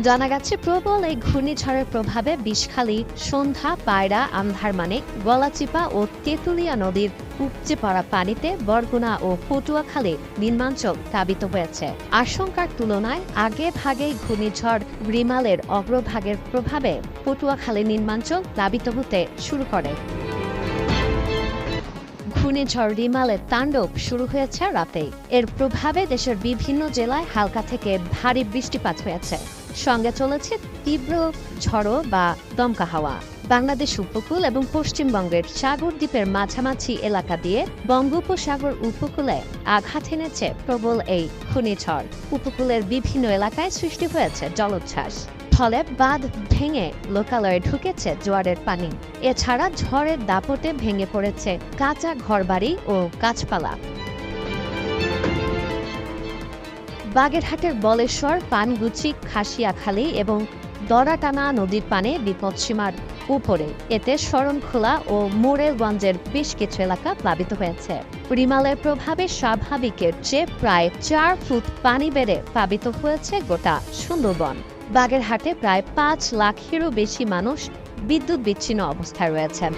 জানা গেছে, প্রবল এই ঘূর্ণিঝড়ের প্রভাবে বিষখালী, সন্ধ্যা, পায়রা আন্ধারমানিক গলাচিপা ও তেঁতুলিয়া নদীর উপচে পড়া পানিতে বরগুনা ও পটুয়াখালী নির্মাঞ্চল প্লাবিত হয়েছে। আশঙ্কার তুলনায় আগে ভাগেই ঘূর্ণিঝড় রিমালের অগ্রভাগের প্রভাবে পটুয়াখালী নির্মাঞ্চল প্লাবিত হতে শুরু করে। ঘূর্ণিঝড় রিমালের তাণ্ডব শুরু হয়েছে রাতেই। এর প্রভাবে দেশের বিভিন্ন জেলায় হালকা থেকে ভারী বৃষ্টিপাত হয়েছে। সঙ্গে চলেছে তীব্র ঝড়ো বা দমকা হাওয়া। বাংলাদেশ উপকূল এবং পশ্চিমবঙ্গের সাগর দ্বীপের মাঝামাঝি এলাকা দিয়ে বঙ্গোপসাগর উপকূলে আঘাত এনেছে প্রবল এই ঘূর্ণিঝড়। উপকূলের বিভিন্ন এলাকায় সৃষ্টি হয়েছে জলোচ্ছ্বাস। ফলে বাঁধ ভেঙে লোকালয়ে ঢুকেছে জোয়ারের পানি। এছাড়া ঝড়ের দাপটে ভেঙে পড়েছে কাঁচা ঘরবাড়ি ও গাছপালা। বাগেরহাটের বলেশ্বর, পানগুচি, খাসিয়াখালী এবং দরাটানা নদীর পানে বিপদসীমার উপরে। এতে শরণখোলা ও মোরেলগঞ্জের বেশ কিছু এলাকা প্লাবিত হয়েছে। রিমালের প্রভাবে স্বাভাবিকের চেয়ে প্রায় চার ফুট পানি বেড়ে প্লাবিত হয়েছে গোটা সুন্দরবন। বাগেরহাটে প্রায় পাঁচ লাখেরও বেশি মানুষ বিদ্যুৎ বিচ্ছিন্ন অবস্থায় রয়েছেন।